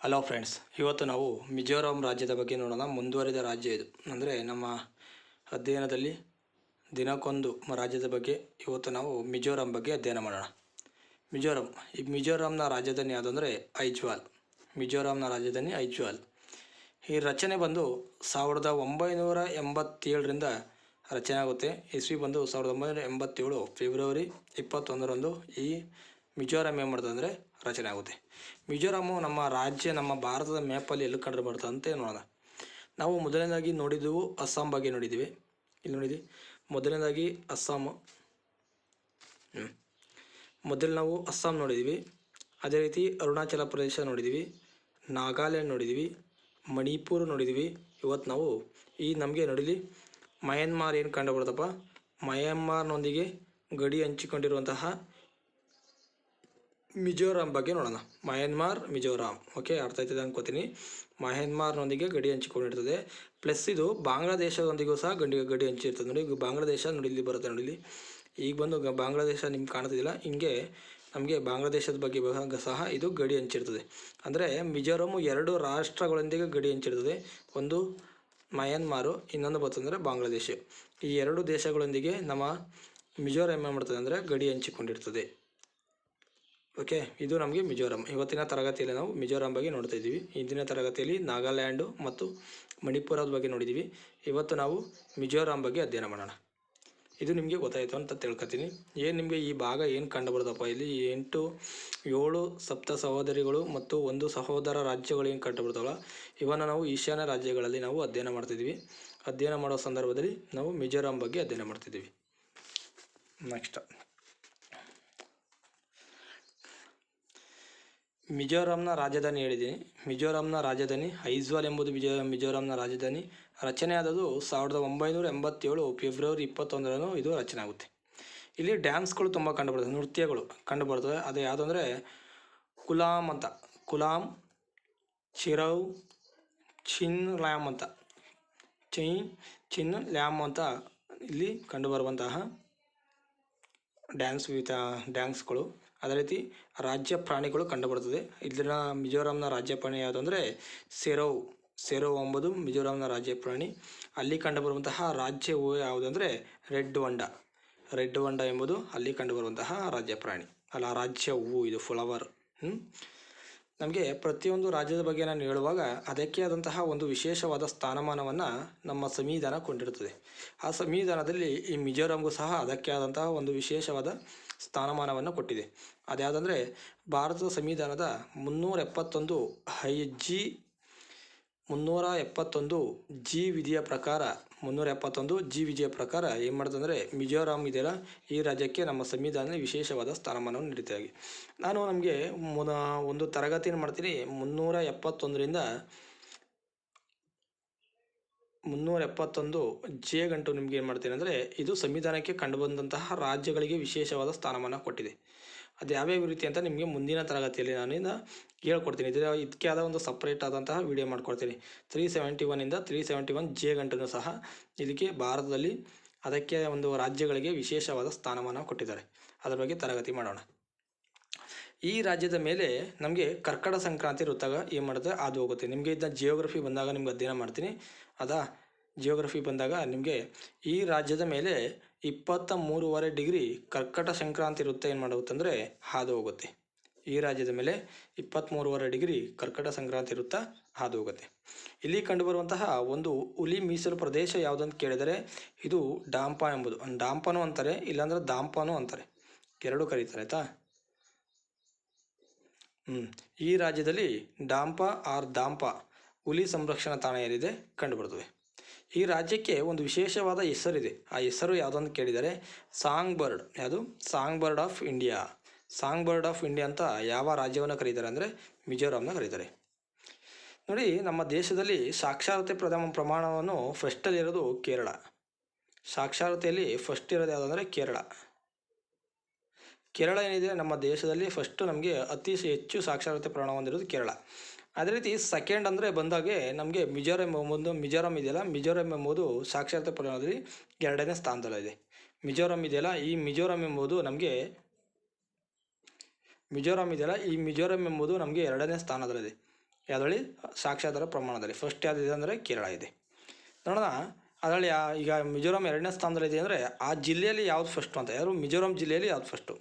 Hello friends ಇವತ್ತು ನಾವು ಮಿಜೋರಾಂ ರಾಜ್ಯದ ಬಗ್ಗೆ ನೋಡೋಣ. ಮುಂದುವರಿದ ರಾಜ್ಯ ಇದು. ಅಂದರೆ ನಮ್ಮ ಅಧ್ಯಯನದಲ್ಲಿ ದಿನಕ್ಕೊಂದು ರಾಜ್ಯದ ಬಗ್ಗೆ ಇವತ್ತು ನಾವು ಮಿಜೋರಾಂ ಬಗ್ಗೆ ಅಧ್ಯಯನ ಮಾಡೋಣ. ಮಿಜೋರಾಂ, ಈ ಮಿಜೋರಾಂನ ರಾಜಧಾನಿ ಯಾವುದಂದರೆ ಐಜ್ವಾಲ್. ಮಿಜೋರಾಂನ ರಾಜಧಾನಿ ಐಜ್ವಾಲ್. ಈ ರಚನೆ ಬಂದು ಸಾವಿರದ ಒಂಬೈನೂರ ಎಂಬತ್ತೇಳರಿಂದ ರಚನೆ ಆಗುತ್ತೆ. ಇಸ್ವಿ ಬಂದು ಸಾವಿರದ ಒಂಬೈನೂರ ಎಂಬತ್ತೇಳು, ಫೆಬ್ರವರಿ ಇಪ್ಪತ್ತೊಂದರಂದು ಈ ಮಿಜೋರಾಂ ಏನು ಮಾಡ್ತದೆ ಅಂದರೆ ರಚನೆ ಆಗುತ್ತೆ. ಮಿಜೋರಾಮು ನಮ್ಮ ರಾಜ್ಯ, ನಮ್ಮ ಭಾರತದ ಮ್ಯಾಪಲ್ಲಿ ಎಲ್ಲಿ ಕಂಡು ಬರ್ತದೆ ಅಂತ ನೋಡೋಣ. ನಾವು ಮೊದಲನೇದಾಗಿ ನೋಡಿದ್ದೆವು ಅಸ್ಸಾಂ ಬಗ್ಗೆ ನೋಡಿದ್ದೀವಿ. ಇಲ್ಲಿ ನೋಡಿದ್ವಿ. ಮೊದಲನೇದಾಗಿ ಅಸ್ಸಾಮು ಹ್ಞೂ ಮೊದಲು ನಾವು ಅಸ್ಸಾಂ ನೋಡಿದ್ದೀವಿ. ಅದೇ ರೀತಿ ಅರುಣಾಚಲ ಪ್ರದೇಶ ನೋಡಿದ್ದೀವಿ. ನಾಗಾಲ್ಯಾಂಡ್ ನೋಡಿದ್ದೀವಿ. ಮಣಿಪುರ ನೋಡಿದ್ದೀವಿ. ಇವತ್ತು ನಾವು ಈ ನಮಗೆ ನೋಡಿಲಿ ಮಯನ್ಮಾರ್ ಏನು ಕಂಡು ಬರ್ತಪ್ಪ ಮಯನ್ಮಾರ್ನೊಂದಿಗೆ ಗಡಿ ಹಂಚಿಕೊಂಡಿರುವಂತಹ ಮಿಜೋರಾಂ ಬಗ್ಗೆ ನೋಡೋಣ. ಮಯನ್ಮಾರ್ ಮಿಜೋರಾಂ. ಓಕೆ, ಅರ್ಥ ಆಯ್ತದೆ ಅನ್ಕೋತೀನಿ. ಮಯನ್ಮಾರ್ನೊಂದಿಗೆ ಗಡಿ ಹಂಚಿಕೊಂಡಿರ್ತದೆ ಪ್ಲಸ್ ಇದು ಬಾಂಗ್ಲಾದೇಶದೊಂದಿಗೂ ಸಹ ಗಡಿ ಗಡಿ ಹಂಚಿರ್ತದೆ. ನೋಡಿ ಬಾಂಗ್ಲಾದೇಶ ನೋಡಿ, ಇಲ್ಲಿ ಬರುತ್ತೆ ನೋಡಿ ಈಗ ಬಂದು ಬಾಂಗ್ಲಾದೇಶ ನಿಮ್ಗೆ ಕಾಣ್ತಿದ್ದಿಲ್ಲ ಹಿಂಗೆ ನಮಗೆ ಬಾಂಗ್ಲಾದೇಶದ ಬಗ್ಗೆ ಸಹ ಇದು ಗಡಿ ಹಂಚಿರ್ತದೆ. ಅಂದರೆ ಮಿಜೋರಾಮು ಎರಡು ರಾಷ್ಟ್ರಗಳೊಂದಿಗೆ ಗಡಿ ಹಂಚಿರ್ತದೆ. ಒಂದು ಮಯನ್ಮಾರು ಇನ್ನೊಂದು ಬರ್ತಂದರೆ ಬಾಂಗ್ಲಾದೇಶ. ಈ ಎರಡು ದೇಶಗಳೊಂದಿಗೆ ನಮ್ಮ ಮಿಜೋರಾಂ ಏನು ಮಾಡ್ತದೆ ಅಂದರೆ ಗಡಿ ಹಂಚಿಕೊಂಡಿರ್ತದೆ. ಓಕೆ, ಇದು ನಮಗೆ ಮಿಜೋರಾಂ. ಇವತ್ತಿನ ತರಗತಿಯಲ್ಲಿ ನಾವು ಮಿಜೋರಾಂ ಬಗ್ಗೆ ನೋಡ್ತಾ ಇದ್ದೀವಿ. ಇಂದಿನ ತರಗತಿಯಲ್ಲಿ ನಾಗಾಲ್ಯಾಂಡು ಮತ್ತು ಮಣಿಪುರದ ಬಗ್ಗೆ ನೋಡಿದ್ದೀವಿ. ಇವತ್ತು ನಾವು ಮಿಜೋರಾಂ ಬಗ್ಗೆ ಅಧ್ಯಯನ ಮಾಡೋಣ. ಇದು ನಿಮಗೆ ಗೊತ್ತಾಯಿತು ಅಂತ ತಿಳ್ಕೊತೀನಿ. ಏನು ನಿಮಗೆ ಈ ಭಾಗ ಏನು ಕಂಡು ಬರುತ್ತಪ್ಪ ಇಲ್ಲಿ ಎಂಟು, ಏಳು ಸಪ್ತ ಸಹೋದರಿಗಳು ಮತ್ತು ಒಂದು ಸಹೋದರ ರಾಜ್ಯಗಳು ಏನು ಕಂಡು ಬರ್ತವಲ್ಲ ಇವನ್ನು ನಾವು ಈಶಾನ್ಯ ರಾಜ್ಯಗಳಲ್ಲಿ ನಾವು ಅಧ್ಯಯನ ಮಾಡ್ತಿದ್ದೀವಿ ಅಧ್ಯಯನ ಮಾಡೋ ಸಂದರ್ಭದಲ್ಲಿ ನಾವು ಮಿಜೋರಾಂ ಬಗ್ಗೆ ಅಧ್ಯಯನ ಮಾಡ್ತಿದ್ದೀವಿ ನೆಕ್ಸ್ಟ್. ಮಿಜೋರಾಂನ ರಾಜಧಾನಿ ಹೇಳಿದ್ದೀನಿ. ಮಿಜೋರಾಂನ ರಾಜಧಾನಿ, ಐಜ್ವಾಲ್ ಎಂಬುದು ಮಿಜೋ, ಮಿಜೋರಾಂನ ರಾಜಧಾನಿ. ರಚನೆ ಆದದ್ದು ಸಾವಿರದ ಒಂಬೈನೂರ ಎಂಬತ್ತೇಳು ಫೆಬ್ರವರಿ ಇಪ್ಪತ್ತೊಂದರನ್ನು ಇದು ರಚನೆ ಆಗುತ್ತೆ. ಇಲ್ಲಿ ಡ್ಯಾನ್ಸ್ಗಳು ತುಂಬ ಕಂಡುಬರ್ತದೆ, ನೃತ್ಯಗಳು ಕಂಡುಬರ್ತದೆ. ಅದು ಯಾವುದು ಅಂದರೆ ಕುಲಾಮ್ ಅಂತ. ಕುಲಾಮ್ ಚಿರವ್ ಚಿನ್ ಲ್ಯಾಮ್ ಅಂತ. ಚೈ ಚಿನ್ ಲ್ಯಾಮ್ ಅಂತ ಇಲ್ಲಿ ಕಂಡುಬರುವಂತಹ ಡ್ಯಾನ್ಸ್ ವಿತ ಡ್ಯಾನ್ಸ್ಗಳು. ಅದೇ ರೀತಿ ರಾಜ್ಯ ಪ್ರಾಣಿಗಳು ಕಂಡುಬರುತ್ತದೆ. ಇಲ್ಲಿನ ಮಿಜೋರಾಂನ ರಾಜ್ಯ ಪ್ರಾಣಿ ಯಾವುದು ಅಂದರೆ ಸೆರೋವ್ ಸೆರೋವ್ ಎಂಬುದು ಮಿಜೋರಾಂನ ರಾಜ್ಯ ಪ್ರಾಣಿ. ಅಲ್ಲಿ ಕಂಡುಬರುವಂತಹ ರಾಜ್ಯ ಹೂವು ಯಾವುದು ಅಂದರೆ ರೆಡ್ ವಂಡ ರೆಡ್ ವಂಡ ಎಂಬುದು ಅಲ್ಲಿ ಕಂಡುಬರುವಂತಹ ರಾಜ್ಯ ಪ್ರಾಣಿ. ಅಲ್ಲ, ರಾಜ್ಯ ಹೂವು ಇದು ಫ್ಲವರ್ ನಮಗೆ ಪ್ರತಿಯೊಂದು ರಾಜ್ಯದ ಬಗ್ಗೆ ನಾನು ಹೇಳುವಾಗ ಅದಕ್ಕೆ ಆದಂತಹ ಒಂದು ವಿಶೇಷವಾದ ಸ್ಥಾನಮಾನವನ್ನು ನಮ್ಮ ಸಂವಿಧಾನ ಕೊಂಡಿರುತ್ತದೆ ಆ ಸಂವಿಧಾನದಲ್ಲಿ ಈ ಮಿಜೋರಾಂಗೂ ಸಹ ಅದಕ್ಕೆ ಆದಂತಹ ಒಂದು ವಿಶೇಷವಾದ ಸ್ಥಾನಮಾನವನ್ನು ಕೊಟ್ಟಿದೆ. ಅದ್ಯಾವುದಂದರೆ ಭಾರತದ ಸಂವಿಧಾನದ ಮುನ್ನೂರ ಎಪ್ಪತ್ತೊಂದು ಐ ಜಿ ಮುನ್ನೂರ ಎಪ್ಪತ್ತೊಂದು ಜಿ ವಿಧಿಯ ಪ್ರಕಾರ ಮುನ್ನೂರ ಎಪ್ಪತ್ತೊಂದು ಜಿ ವಿಧಿಯ ಪ್ರಕಾರ ಏನು ಮಾಡ್ತಂದರೆ ಮಿಜೋರಾಂ ಇದೆಯಲ್ಲ, ಈ ರಾಜ್ಯಕ್ಕೆ ನಮ್ಮ ಸಂವಿಧಾನದಲ್ಲಿ ವಿಶೇಷವಾದ ಸ್ಥಾನಮಾನವನ್ನು ನೀಡುತ್ತೆ ನಾನು ನಮಗೆ ಮುನ, ಒಂದು ತರಗತಿಯನ್ನು ಮಾಡ್ತೀನಿ ಮುನ್ನೂರ ಎಪ್ಪತ್ತೊಂದರಿಂದ ಮುನ್ನೂರ ಎಪ್ಪತ್ತೊಂದು ಜೆ ಗಂಟು ನಿಮ್ಗೆ ಏನು ಮಾಡ್ತೀನಿ ಅಂದರೆ, ಇದು ಸಂವಿಧಾನಕ್ಕೆ ಕಂಡುಬಂದಂತಹ ರಾಜ್ಯಗಳಿಗೆ ವಿಶೇಷವಾದ ಸ್ಥಾನಮಾನ ಕೊಟ್ಟಿದೆ. ಅದು ಯಾವ್ಯಾವ ರೀತಿ ಅಂತ ನಿಮಗೆ ಮುಂದಿನ ತರಗತಿಯಲ್ಲಿ ನಾನಿಂದ ಹೇಳ್ಕೊಡ್ತೀನಿ. ಇದರ ಇದಕ್ಕೆ ಆದ ಒಂದು ಸಪ್ರೇಟ್ ಆದಂತಹ ವಿಡಿಯೋ ಮಾಡ್ಕೊಡ್ತೀನಿ. ತ್ರೀ ಸೆವೆಂಟಿ ಒನ್ನಿಂದ ತ್ರೀ ಸೆವೆಂಟಿ ಒನ್ ಜೆ ಗಂಟನೂ ಸಹ ಇದಕ್ಕೆ ಭಾರತದಲ್ಲಿ ಅದಕ್ಕೆ ಒಂದು ರಾಜ್ಯಗಳಿಗೆ ವಿಶೇಷವಾದ ಸ್ಥಾನಮಾನ ಕೊಟ್ಟಿದ್ದಾರೆ. ಅದರ ಬಗ್ಗೆ ತರಗತಿ ಮಾಡೋಣ. ಈ ರಾಜ್ಯದ ಮೇಲೆ ನಮಗೆ ಕರ್ಕಡ ಸಂಕ್ರಾಂತಿ ವೃತ್ತಾಗ ಏನು ಮಾಡುತ್ತೆ? ಅದು ಹೋಗುತ್ತೆ. ನಿಮಗೆ ಇದನ್ನ ಜಿಯೋಗ್ರಫಿ ಬಂದಾಗ ನಿಮ್ಗೆ ಅಧ್ಯಯನ ಮಾಡ್ತೀನಿ. ಅದಾ ಜಿಯೋಗ್ರಫಿ ಬಂದಾಗ ನಿಮಗೆ ಈ ರಾಜ್ಯದ ಮೇಲೆ ಇಪ್ಪತ್ತ ಮೂರುವರೆ ಡಿಗ್ರಿ ಕರ್ಕಟ ಸಂಕ್ರಾಂತಿ ವೃತ್ತ ಏನು ಮಾಡುತ್ತಂದರೆ ಹಾದು ಹೋಗುತ್ತೆ ಈ ರಾಜ್ಯದ ಮೇಲೆ ಇಪ್ಪತ್ತ್ಮೂರುವರೆ ಡಿಗ್ರಿ ಕರ್ಕಟ ಸಂಕ್ರಾಂತಿ ವೃತ್ತ ಹಾದು ಹೋಗುತ್ತೆ ಇಲ್ಲಿ ಕಂಡುಬರುವಂತಹ ಒಂದು ಹುಲಿ ಮೀಸಲು ಪ್ರದೇಶ ಯಾವುದಂತ ಕೇಳಿದರೆ ಇದು ಡಾಂಪ ಎಂಬುದು. ಡಾಂಪನು ಅಂತಾರೆ, ಇಲ್ಲಾಂದ್ರೆ ದಾಂಪನು ಅಂತಾರೆ. ಎರಡು ಕರೀತಾರೆ, ಆಯಿತಾ? ಹ್ಞೂ ಈ ರಾಜ್ಯದಲ್ಲಿ ಡಾಂಪ ಆರ್ ದಾಂಪ ಹುಲಿ ಸಂರಕ್ಷಣಾ ತಾಣ ಏನಿದೆ ಕಂಡುಬರುತ್ತದೆ ಈ ರಾಜ್ಯಕ್ಕೆ ಒಂದು ವಿಶೇಷವಾದ ಹೆಸರಿದೆ. ಆ ಹೆಸರು ಯಾವುದಂತ ಕೇಳಿದರೆ ಸಾಂಗ್ ಬರ್ಡ್ ಯಾವುದು? Song bird of India. Song bird of India ಅಂತ ಯಾವ ರಾಜ್ಯವನ್ನು ಕರೀತಾರೆ ಅಂದರೆ ಮಿಜೋರಾಂನ ಕರೀತಾರೆ. ನೋಡಿ, ನಮ್ಮ ದೇಶದಲ್ಲಿ ಸಾಕ್ಷರತೆ ಪ್ರಥಮ ಪ್ರಮಾಣವನ್ನು ಫಸ್ಟಲ್ಲಿರೋದು ಕೇರಳ. ಸಾಕ್ಷರತೆಯಲ್ಲಿ ಫಸ್ಟ್ ಇರೋದು ಯಾವುದಂದರೆ ಕೇರಳ. ಕೇರಳ ಏನಿದೆ? ನಮ್ಮ ದೇಶದಲ್ಲಿ ಫಸ್ಟು ನಮಗೆ ಅತಿ ಹೆಚ್ಚು ಸಾಕ್ಷರತೆ ಪ್ರಮಾಣ ಹೊಂದಿರೋದು ಕೇರಳ. ಅದೇ ರೀತಿ ಸೆಕೆಂಡ್ ಅಂದರೆ ಬಂದಾಗೆ ನಮಗೆ ಮಿಜೋರಾಂ ಎಂಬುದು ಮಿಜೋರಾಂ ಇದೆಯಲ್ಲ? ಮಿಜೋರಾಂ ಎಂಬುದು ಸಾಕ್ಷರತೆ ಪ್ರಮಾಣದಲ್ಲಿ ಎರಡನೇ ಸ್ಥಾನದಲ್ಲಿದೆ ಮಿಜೋರಾಂ ಇದೆಯಲ್ಲ? ಈ ಮಿಜೋರಾಂ ಎಂಬುದು ನಮಗೆ ಮಿಜೋರಾಂ ಇದೆಯಲ್ಲ? ಈ ಮಿಜೋರಾಂ ಎಂಬುದು ನಮಗೆ ಎರಡನೇ ಸ್ಥಾನದಲ್ಲಿದೆ ಯಾವುದರಲ್ಲಿ? ಸಾಕ್ಷರತರ ಪ್ರಮಾಣದಲ್ಲಿ. ಫಸ್ಟ್ ಯಾವುದಿದೆ ಅಂದರೆ ಕೇರಳ ಇದೆ. ನೋಡೋಣ. ಅದರಲ್ಲಿ ಈಗ ಮಿಜೋರಾಂ ಎರಡನೇ ಸ್ಥಾನದಲ್ಲಿದೆ ಅಂದರೆ ಆ ಜಿಲ್ಲೆಯಲ್ಲಿ ಯಾವ್ದು ಫಸ್ಟು ಅಂತ? ಯಾರು? ಮಿಜೋರಾಂ ಜಿಲ್ಲೆಯಲ್ಲಿ ಯಾವ್ದು ಫಸ್ಟು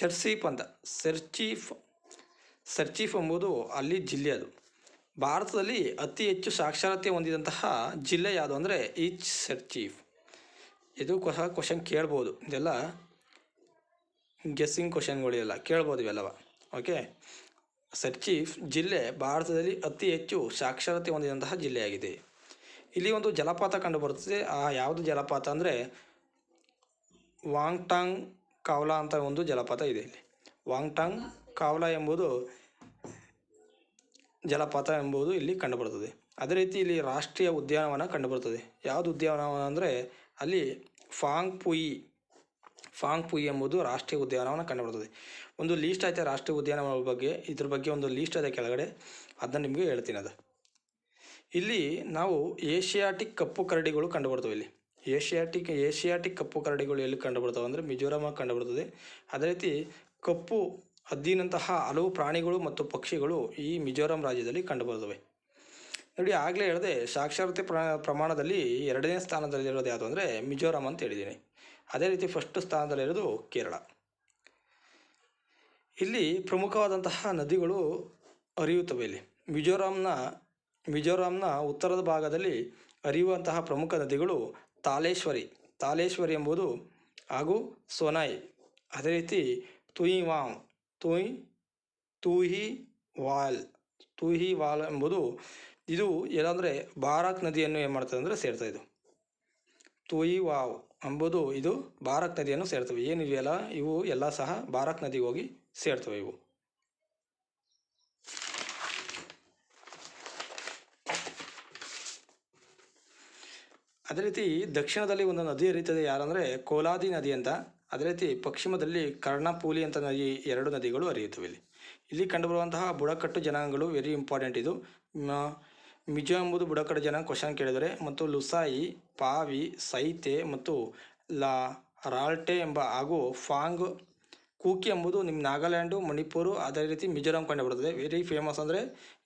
ಚರ್ಚೀಪ್ ಅಂತ. ಸರ್ಚೀಫ್ ಸರ್ಚೀಫ್ ಎಂಬುದು ಅಲ್ಲಿ ಜಿಲ್ಲೆ ಅದು. ಭಾರತದಲ್ಲಿ ಅತಿ ಹೆಚ್ಚು ಸಾಕ್ಷರತೆ ಹೊಂದಿದಂತಹ ಜಿಲ್ಲೆ ಯಾವುದು ಅಂದರೆ ಈಚ್ ಸರ್ಚೀಫ್. ಇದು ಹೊಸ ಕ್ವಶನ್ ಕೇಳ್ಬೋದು. ಇದೆಲ್ಲ ಗೆಸ್ಸಿಂಗ್ ಕ್ವಶನ್ಗಳಿಲ್ಲ ಕೇಳ್ಬೋದು ಇವೆಲ್ಲವ. ಓಕೆ ಸರ್ಚೀಫ್ ಜಿಲ್ಲೆ ಭಾರತದಲ್ಲಿ ಅತಿ ಹೆಚ್ಚು ಸಾಕ್ಷರತೆ ಹೊಂದಿದಂತಹ ಜಿಲ್ಲೆಯಾಗಿದೆ. ಇಲ್ಲಿ ಒಂದು ಜಲಪಾತ ಕಂಡುಬರುತ್ತದೆ ಆ ಯಾವುದು ಜಲಪಾತ ಅಂದರೆ ವಾಂಗ್ಟಾಂಗ್ ಕಾವ್ಲಾ ಅಂತ ಒಂದು ಜಲಪಾತ ಇದೆ ಇಲ್ಲಿ. ವಾಂಗ್ಟಾಂಗ್ ಕಾವ್ಲಾ ಎಂಬುದು ಜಲಪಾತ ಎಂಬುದು ಇಲ್ಲಿ ಕಂಡುಬರುತ್ತದೆ. ಅದೇ ರೀತಿ ಇಲ್ಲಿ ರಾಷ್ಟ್ರೀಯ ಉದ್ಯಾನವನ ಕಂಡುಬರುತ್ತದೆ. ಯಾವುದು ಉದ್ಯಾನವನ ಅಂದರೆ ಅಲ್ಲಿ ಫಾಂಗ್ ಪುಯಿ ಫಾಂಗ್ ಪುಯಿ ಎಂಬುದು ರಾಷ್ಟ್ರೀಯ ಉದ್ಯಾನವನ ಕಂಡುಬರುತ್ತದೆ. ಒಂದು ಲೀಸ್ಟ್ ಐತೆ ರಾಷ್ಟ್ರೀಯ ಉದ್ಯಾನವನ ಬಗ್ಗೆ. ಇದ್ರ ಬಗ್ಗೆ ಒಂದು ಲೀಸ್ಟ್ ಇದೆ ಕೆಳಗಡೆ. ಅದನ್ನ ನಿಮಗೆ ಹೇಳ್ತೀನಿ ಅದು. ಇಲ್ಲಿ ನಾವು ಏಷಿಯಾಟಿಕ್ ಕಪ್ಪು ಕರಡಿಗಳು ಕಂಡುಬರ್ತವೆ ಇಲ್ಲಿ. ಏಷಿಯಾಟಿಕ್ ಏಷಿಯಾಟಿಕ್ ಕಪ್ಪು ಕರಡಿಗಳು ಎಲ್ಲಿ ಕಂಡುಬರ್ತವೆ ಅಂದರೆ ಮಿಜೋರಾಮ ಕಂಡುಬರ್ತದೆ. ಅದೇ ರೀತಿ ಕಪ್ಪು ಹದ್ದಿನಂತಹ ಹಲವು ಪ್ರಾಣಿಗಳು ಮತ್ತು ಪಕ್ಷಿಗಳು ಈ ಮಿಜೋರಾಂ ರಾಜ್ಯದಲ್ಲಿ ಕಂಡುಬರುತ್ತವೆ. ನೋಡಿ, ಆಗಲೇ ಹೇಳಿದೆ, ಸಾಕ್ಷರತೆ ಪ್ರ, ಪ್ರಮಾಣದಲ್ಲಿ ಎರಡನೇ ಸ್ಥಾನದಲ್ಲಿರೋದು ಯಾವುದು ಅಂದರೆ ಮಿಜೋರಾಂ ಅಂತ ಹೇಳಿದ್ದೀನಿ. ಅದೇ ರೀತಿ ಫಸ್ಟ್ ಸ್ಥಾನದಲ್ಲಿರೋದು ಕೇರಳ. ಇಲ್ಲಿ ಪ್ರಮುಖವಾದಂತಹ ನದಿಗಳು ಹರಿಯುತ್ತವೆ ಇಲ್ಲಿ. ಮಿಜೋರಾಂನ ಮಿಜೋರಾಂನ ಉತ್ತರದ ಭಾಗದಲ್ಲಿ ಹರಿಯುವಂತಹ ಪ್ರಮುಖ ನದಿಗಳು ತಾಲೇಶ್ವರಿ. ತಾಲೇಶ್ವರಿ ಎಂಬುದು ಹಾಗೂ ಸೋನಾಯ್. ಅದೇ ರೀತಿ ತುಯಿವಾಂಗ್. ತುಯ್, ತುಹಿ ವಾಲ್ ತುಹಿ ವಾಲ್ ಎಂಬುದು ಇದು ಏನಂದರೆ ಬಾರಾಕ್ ನದಿಯನ್ನು ಏನು ಮಾಡ್ತದೆ ಅಂದರೆ ಸೇರ್ತಾ ಇದು. ತುಯಿ ವಾವ್ ಎಂಬುದು ಇದು ಬಾರಾಕ್ ನದಿಯನ್ನು ಸೇರ್ತವೆ. ಏನಿವೆಯಲ್ಲ ಇವು ಎಲ್ಲ ಸಹ ಬಾರಾಕ್ ನದಿಗೆ ಹೋಗಿ ಸೇರ್ತವೆ ಇವು. ಅದೇ ರೀತಿ ದಕ್ಷಿಣದಲ್ಲಿ ಒಂದು ನದಿ ಹರಿತದೆ ಯಾರಂದರೆ ಕೋಲಾದಿ ನದಿ ಅಂತ. ಅದೇ ರೀತಿ ಪಶ್ಚಿಮದಲ್ಲಿ ಕರ್ಣಪೂಲಿ ಅಂತ ನದಿ, ಎರಡು ನದಿಗಳು ಹರಿಯುತ್ತವೆ ಇಲ್ಲಿ. ಇಲ್ಲಿ ಕಂಡುಬರುವಂತಹ ಬುಡಕಟ್ಟು ಜನಾಂಗಗಳು ವೆರಿ ಇಂಪಾರ್ಟೆಂಟ್ ಇದು. ಮಿಜೋ ಎಂಬುದು ಬುಡಕಟ್ಟು ಜನಾಂಗ ಕ್ವಶನ್ ಕೇಳಿದರೆ, ಮತ್ತು ಲುಸಾಯಿ, ಪಾವಿ, ಸೈತೆ ಮತ್ತು ಲಾ ರಾಲ್ಟೆ ಎಂಬ ಹಾಗೂ ಫಾಂಗ್, ಕೂಕಿ ಎಂಬುದು ನಿಮ್ಮ ನಾಗಾಲ್ಯಾಂಡು, ಮಣಿಪುರ, ಅದೇ ರೀತಿ ಮಿಜೋರಾಂ ಕಂಡುಬರುತ್ತದೆ. ವೆರಿ ಫೇಮಸ್ ಅಂದರೆ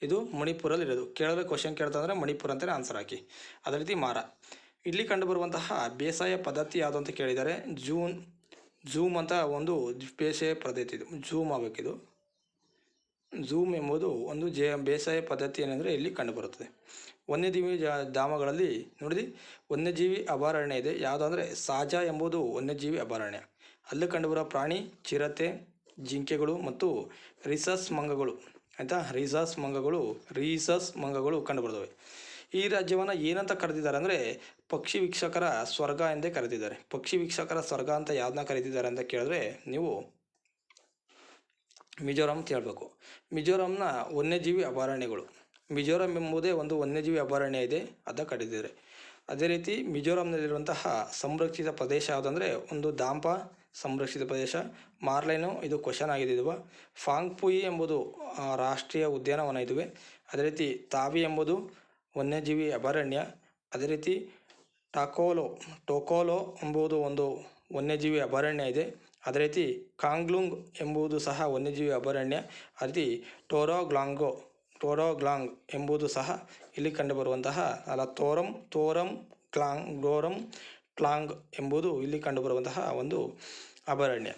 ಇದು ಮಣಿಪುರಲ್ಲಿ ಇರೋದು. ಕೇಳಿದ್ರೆ ಕ್ವಶನ್ ಕೇಳ್ತಂದರೆ ಮಣಿಪುರ ಅಂತಲೇ ಆನ್ಸರ್ ಹಾಕಿ. ಅದೇ ರೀತಿ ಮಾರ. ಇಲ್ಲಿ ಕಂಡುಬರುವಂತಹ ಬೇಸಾಯ ಪದ್ಧತಿ ಯಾವುದು ಅಂತ ಕೇಳಿದರೆ, ಜೂನ್ ಜೂಮ್ ಅಂತ ಒಂದು ಬೇಸಾಯ ಪದ್ಧತಿ ಇದು. ಝೂಮ್ ಆಗಬೇಕಿದು. ಝೂಮ್ ಎಂಬುದು ಒಂದು ಜೇ ಬೇಸಾಯ ಪದ್ಧತಿ ಏನೆಂದರೆ ಇಲ್ಲಿ ಕಂಡುಬರುತ್ತದೆ. ವನ್ಯಜೀವಿ ಜಾ ಧಾಮಗಳಲ್ಲಿ ನೋಡಿ, ವನ್ಯಜೀವಿ ಅಭಯಾರಣ್ಯ ಇದೆ. ಯಾವುದಂದರೆ ಸಾಜಾ ಎಂಬುದು ವನ್ಯಜೀವಿ ಅಭಯಾರಣ್ಯ ಅಲ್ಲಿ ಕಂಡುಬರುವ ಪ್ರಾಣಿ, ಚಿರತೆ, ಜಿಂಕೆಗಳು ಮತ್ತು ರಿಸಸ್ ಮಂಗಗಳು. ಆಯಿತಾ? ರಿಸಸ್ ಮಂಗಗಳು, ರೀಸಸ್ ಮಂಗಗಳು ಕಂಡುಬರ್ತವೆ. ಈ ರಾಜ್ಯವನ್ನು ಏನಂತ ಕರೆದಿದ್ದಾರೆ ಅಂದರೆ ಪಕ್ಷಿ ವೀಕ್ಷಕರ ಸ್ವರ್ಗ ಎಂದೇ ಕರೆದಿದ್ದಾರೆ. ಪಕ್ಷಿ ವೀಕ್ಷಕರ ಸ್ವರ್ಗ ಅಂತ ಯಾವ್ದನ್ನ ಕರೀತಿದ್ದಾರೆ ಅಂತ ಕೇಳಿದ್ರೆ ನೀವು ಮಿಜೋರಾಂ ಅಂತ ಹೇಳ್ಬೇಕು. ಮಿಜೋರಾಂನ ವನ್ಯಜೀವಿ ಅಭಯಾರಣ್ಯಗಳು. ಮಿಜೋರಾಂ ಎಂಬುದೇ ಒಂದು ವನ್ಯಜೀವಿ ಅಭಯಾರಣ್ಯ ಇದೆ ಅದ ಕರೆದಿದ್ದಾರೆ ಅದೇ ರೀತಿ ಮಿಜೋರಾಂನಲ್ಲಿರುವಂತಹ ಸಂರಕ್ಷಿತ ಪ್ರದೇಶ ಯಾವುದಂದರೆ ಒಂದು ದಾಂಪ ಸಂರಕ್ಷಿತ ಪ್ರದೇಶ. ಮಾರ್ಲೈನು ಇದು ಕ್ವಶನ್ ಆಗಿದೆ ಇದು ಫಾಂಗ್ಪುಯಿ ಎಂಬುದು ರಾಷ್ಟ್ರೀಯ ಉದ್ಯಾನವನ ಇದುವೆ. ಅದೇ ರೀತಿ ತಾವಿ ಎಂಬುದು ವನ್ಯಜೀವಿ ಅಭಯಾರಣ್ಯ. ಅದೇ ರೀತಿ ಟಾಕೋಲೋ ಟೋಕೋಲೋ ಎಂಬುದು ಒಂದು ವನ್ಯಜೀವಿ ಅಭಯಾರಣ್ಯ ಇದೆ. ಅದೇ ರೀತಿ ಕಾಂಗ್ಲುಂಗ್ ಎಂಬುದು ಸಹ ವನ್ಯಜೀವಿ ಅಭಯಾರಣ್ಯ ಅದೇ ರೀತಿ ಟೋರೋಗ್ಲಾಂಗೋ, ಟೋರೋಗ್ಲಾಂಗ್ ಎಂಬುದು ಸಹ ಇಲ್ಲಿ ಕಂಡುಬರುವಂತಹ ಅಲ್ಲ, ತೋರಂ ತೋರಂ, ಕ್ಲಾಂಗ್, ಡೋರಂ, ಕ್ಲಾಂಗ್ ಎಂಬುದು ಇಲ್ಲಿ ಕಂಡುಬರುವಂತಹ ಒಂದು ಅಭಯಾರಣ್ಯ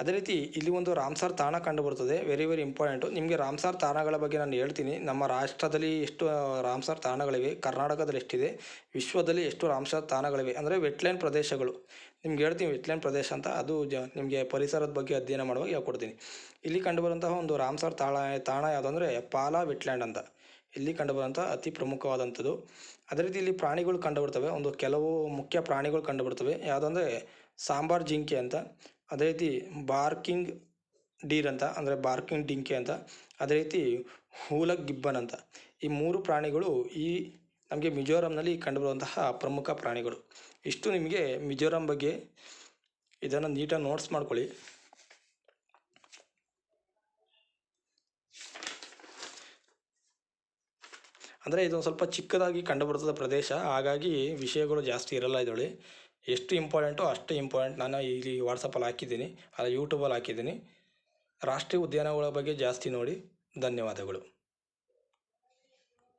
ಅದೇ ರೀತಿ ಇಲ್ಲಿ ಒಂದು ರಾಮ್ಸಾರ್ ತಾಣ ಕಂಡುಬರುತ್ತದೆ ವೆರಿ ವೆರಿ ಇಂಪಾರ್ಟೆಂಟು ನಿಮಗೆ ರಾಮ್ಸಾರ್ ತಾಣಗಳ ಬಗ್ಗೆ ನಾನು ಹೇಳ್ತೀನಿ. ನಮ್ಮ ರಾಷ್ಟ್ರದಲ್ಲಿ ಎಷ್ಟು ರಾಮ್ಸಾರ್ ತಾಣಗಳಿವೆ, ಕರ್ನಾಟಕದಲ್ಲಿ ಎಷ್ಟಿದೆ, ವಿಶ್ವದಲ್ಲಿ ಎಷ್ಟು ರಾಮ್ಸಾರ್ ತಾಣಗಳಿವೆ, ಅಂದರೆ ವೆಟ್ಲ್ಯಾಂಡ್ ಪ್ರದೇಶಗಳು. ನಿಮ್ಗೆ ಹೇಳ್ತೀನಿ ವೆಟ್ಲ್ಯಾಂಡ್ ಪ್ರದೇಶ ಅಂತ, ಅದು ಜ, ನಿಮಗೆ ಪರಿಸರದ ಬಗ್ಗೆ ಅಧ್ಯಯನ ಮಾಡುವಾಗ ಹೇಳ್ಕೊಡ್ತೀನಿ. ಇಲ್ಲಿ ಕಂಡುಬರುವಂತಹ ಒಂದು ರಾಮ್ಸಾರ್ ತಾಣ ತಾಣ ಯಾವುದಂದರೆ ಪಾಲಾ ವೆಟ್ಲ್ಯಾಂಡ್ ಅಂತ. ಇಲ್ಲಿ ಕಂಡುಬರುವಂಥ ಅತಿ ಪ್ರಮುಖವಾದಂಥದ್ದು. ಅದೇ ರೀತಿ ಇಲ್ಲಿ ಪ್ರಾಣಿಗಳು ಕಂಡುಬರ್ತವೆ. ಒಂದು ಕೆಲವು ಮುಖ್ಯ ಪ್ರಾಣಿಗಳು ಕಂಡುಬರ್ತವೆ. ಯಾವುದಂದರೆ ಸಾಂಬಾರ್ ಜಿಂಕೆ ಅಂತ. ಅದೇ ರೀತಿ ಬಾರ್ಕಿಂಗ್ ಡೀರ್ ಅಂತ, ಅಂದರೆ ಬಾರ್ಕಿಂಗ್ ಡಿಂಕೆ ಅಂತ, ಅದೇ ರೀತಿ ಹೂಲಕ್ ಗಿಬ್ಬನ್ ಅಂತ. ಈ ಮೂರು ಪ್ರಾಣಿಗಳು ಈ ನಮಗೆ ಮಿಜೋರಾಂನಲ್ಲಿ ಕಂಡುಬರುವಂತಹ ಪ್ರಮುಖ ಪ್ರಾಣಿಗಳು. ಇಷ್ಟು ನಿಮಗೆ ಮಿಜೋರಾಂ ಬಗ್ಗೆ ಇದನ್ನು ನೀಟಾಗಿ ನೋಟ್ಸ್ ಮಾಡ್ಕೊಳ್ಳಿ. ಅಂದರೆ ಇದೊಂದು ಸ್ವಲ್ಪ ಚಿಕ್ಕದಾಗಿ ಕಂಡುಬರ್ತದ ಪ್ರದೇಶ, ಹಾಗಾಗಿ ವಿಷಯಗಳು ಜಾಸ್ತಿ ಇರಲ್ಲ ಇದರಲ್ಲಿ. ಎಷ್ಟು ಇಂಪಾರ್ಟೆಂಟೋ ಅಷ್ಟು ಇಂಪಾರ್ಟೆಂಟ್. ನಾನು ಇಲ್ಲಿ ವಾಟ್ಸಪ್ಪಲ್ಲಿ ಹಾಕಿದ್ದೀನಿ. ಅಲ್ಲ ಯೂಟ್ಯೂಬಲ್ಲಿ ಹಾಕಿದ್ದೀನಿ. ರಾಷ್ಟ್ರೀಯ ಉದ್ಯಾನಗಳ ಬಗ್ಗೆ ಜಾಸ್ತಿ ನೋಡಿ. ಧನ್ಯವಾದಗಳು.